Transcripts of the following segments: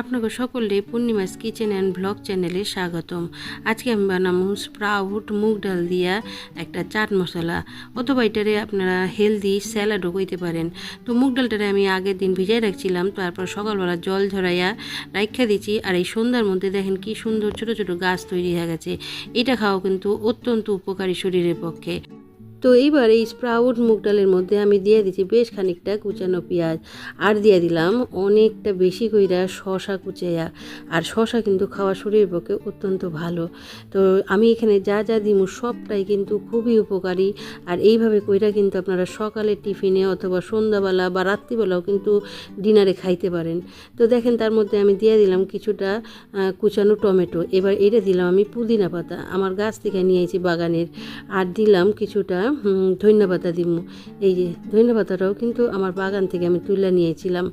আপনাকে সকলে পূর্ণিমাস kitchen and blog চ্যানেলে স্বাগতম। আজকে আমি বানাবো স্প্রাউট, মুগ ডাল দিয়া একটা চাট মশলা। অথবা এটারে আপনারা হেলদি স্যালাডও কইতে পারেন। তো মুগ ডালটারে আমি আগের দিন ভিজাই রাখছিলাম, তারপর সকালবেলা জল ঝরাইয়া রাখা দিচ্ছি আর এই সন্ধ্যার মধ্যে দেখেন কি সুন্দর ছোট ছোট গাছ তৈরি হয়ে গেছে। এটা খাওয়া কিন্তু অত্যন্ত উপকারী শরীরের পক্ষে। তো এইবার এই স্প্রাউট মুগ ডালের মধ্যে আমি দিয়ে দিচ্ছি বেশ খানিকটা কুচানো পেঁয়াজ। আর দিয়ে দিলাম অনেকটা বেশি কইরা শশা কুচাইয়া। আর শশা কিন্তু খাওয়া শরীরের পক্ষে অত্যন্ত ভালো। তো আমি এখানে যা যা দিমু সবটাই কিন্তু খুবই উপকারী। আর এইভাবে কইরা কিন্তু আপনারা সকালে টিফিনে অথবা সন্ধ্যাবেলা বা রাত্রিবেলাও কিন্তু ডিনারে খাইতে পারেন। তো দেখেন তার মধ্যে আমি দিয়ে দিলাম কিছুটা কুচানো টমেটো। এবার এটা দিলাম আমি পুদিনা পাতা। আমার গাছ থেকে নিয়ে বাগানের। আর দিলাম কিছুটা হুম, ধনিয়া পাতা দিমু। এই যে ধনিয়া পাতাটাও কিন্তু আমার বাগান থেকে আমি তুলে নিয়েছিলাম।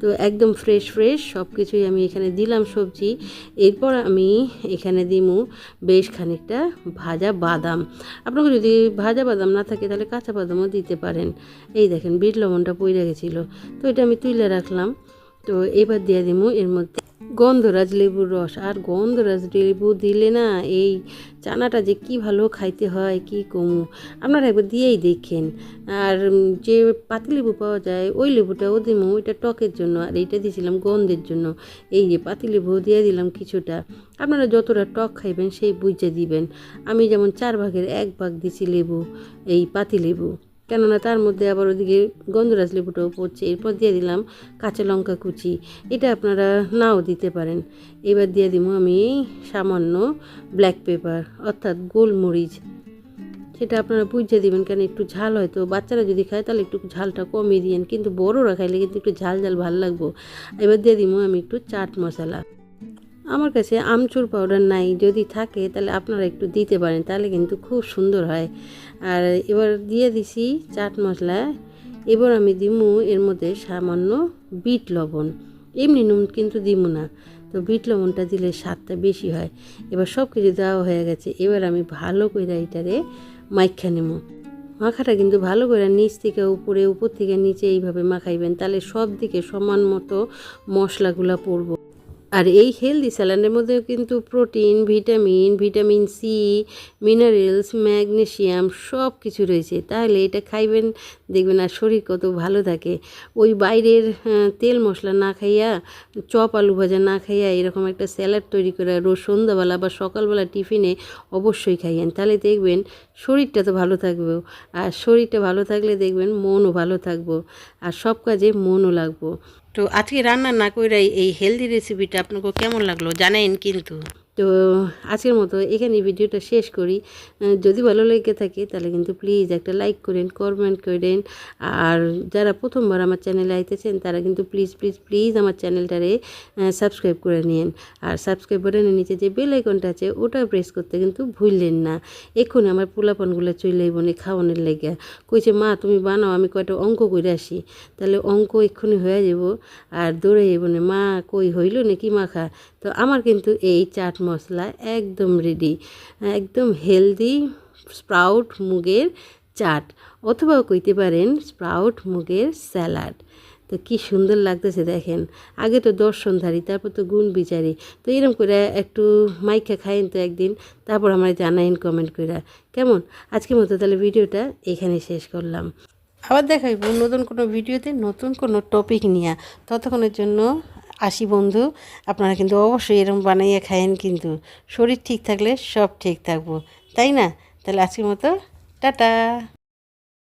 তো একদম ফ্রেশ ফ্রেশ সব কিছুই আমি এখানে দিলাম সবজি। এরপর আমি এখানে দিমু বেশ খানিকটা ভাজা বাদাম। আপনাকে যদি ভাজা বাদাম না থাকে তাহলে কাঁচা বাদামও দিতে পারেন। এই দেখেন বিট লবণটা পইরে গেছিল। তো এটা আমি তুলে রাখলাম। তো এবার দিয়ে দিমু এর মধ্যে গন্ধরাজ লেবুর রস। আর গন্ধরাজ লেবু দিলে না এই চানাটা যে কি ভালো খাইতে হয়, কি কমু? আপনারা একবার দিয়েই দেখেন। আর যে পাতিলেবু পাওয়া যায়, ওই লেবুটাও দিমু। ওইটা টকের জন্য, আর এইটা দিয়েছিলাম গন্ধের জন্য। এই যে পাতিলেবু দিয়ে দিলাম কিছুটা। আপনারা যতটা টক খাইবেন, সেই বুঝে দিবেন। আমি যেমন চার ভাগের এক ভাগ দিছি লেবু, এই পাতিলেবু কেননা তার মধ্যে আবার ওদিকে গন্ধরাজ লেবুটাও পড়ছে। এরপর দিয়ে দিলাম কাঁচা লঙ্কা কুচি। এটা আপনারা নাও দিতে পারেন। এবার দিয়ে দিব আমি সামান্য ব্ল্যাক পেপার অর্থাৎ গোলমরিচ। সেটা আপনারা বুঝে দিবেন কেন একটু ঝাল হয়তো বাচ্চারা যদি খায়, তাহলে একটু ঝালটা কমিয়ে দিয়েন। কিন্তু বড়রা খাইলে কিন্তু একটু ঝাল ঝাল ভালো লাগবো। এবার দিয়ে দিব আমি একটু চাট মশলা। আমার কাছে আমচুর পাউডার নাই, যদি থাকে তাহলে আপনারা একটু দিতে পারেন, তাহলে কিন্তু খুব সুন্দর হয়। আর এবার দিয়ে দিছি চাট মশলা, এবার আমি দিমু এর মধ্যে সামান্য বিট লবণ। এমনি নুন কিন্তু দিমু না, তো বিট লবণটা দিলে স্বাদটা বেশি হয়। এবার সব কিছু দেওয়া হয়ে গেছে, এবার আমি ভালো করে এটারে মাইখা নেব মাখাটা কিন্তু ভালো করে নিচ থেকে উপরে, উপর থেকে নিচে এইভাবে মাখাইবেন, তাহলে সব দিকে সমান মতো মশলাগুলো পড়ব। আর এই হেলদি স্যালাডের মধ্যে কিন্তু protein vitamin vitamin C minerals magnesium সব কিছু রয়েছে। তাহলে এটা খাইবেন, দেখবেন আর শরীর কত ভালো থাকে। ওই বাইরের তেল মশলা না খাইয়া, চপ আলু ভাজা না খাইয়া এরকম একটা স্যালাড তৈরি করে রোজ সন্ধ্যাবেলা বা সকালবেলা টিফিনে অবশ্যই খাইয়েন। তাহলে দেখবেন শরীরটা তো ভালো থাকবে আর শরীরটা ভালো থাকলে দেখবেন মনও ভালো থাকব। আর সব কাজে মনও লাগবো। তো আজকে রান্না না কইরাই এই হেলদি রেসিপিটা আপনাকে কেমন লাগল জানাইন কিন্তু। তো আজকের মতো এখানে ভিডিওটা শেষ করি। যদি ভালো লেগে থাকে তাহলে কিন্তু প্লিজ একটা লাইক করেন কমেন্ট করেন। আর যারা প্রথমবার আমার চ্যানেলে আইতেছেন, তারা কিন্তু প্লিজ প্লিজ প্লিজ আমার চ্যানেলটারে সাবস্ক্রাইব করে নিন আর সাবস্ক্রাইব বাটনের নিচে যে বেল আইকনটা আছে, ওটা প্রেস করতে কিন্তু ভুললেন না। এক্ষুনি আমার পোলাপনগুলো চলে বনে খাওয়ানোর লেগে। কইছে, মা, তুমি বানাও, আমি কয়টা অঙ্ক করে আসি। তাহলে অঙ্ক এক্ষুনি হয়ে যাব, আর দৌড়ে যাব না, মা, কই হইল নাকি মাখা? তো আমার কিন্তু এই চাট মশলা একদম রেডি একদম হেলদি স্প্রাউট মুগের চাট, অথবা কইতে পারেন স্প্রাউট মুগের স্যালাড। তো কি সুন্দর লাগতেছে দেখেন। আগে তো দর্শনধারী তারপর তো গুণ বিচারি। তো এরকম করে একটু মাইকা খাইন তো একদিন, তারপর আমার জানাইন কমেন্ট করে কেমন? আজকের মতো তাহলে ভিডিওটা এখানে শেষ করলাম। আবার দেখাইব নতুন কোনো ভিডিওতে নতুন কোনো টপিক নিয়ে। ততক্ষণের জন্য আসি বন্ধু, আপনারা কিন্তু অবশ্যই এরকম বানাইয়ে খায়েন কিন্তু। শরীর ঠিক থাকলে সব ঠিক থাকব, তাই না? তাহলে আজকের মতো, টাটা!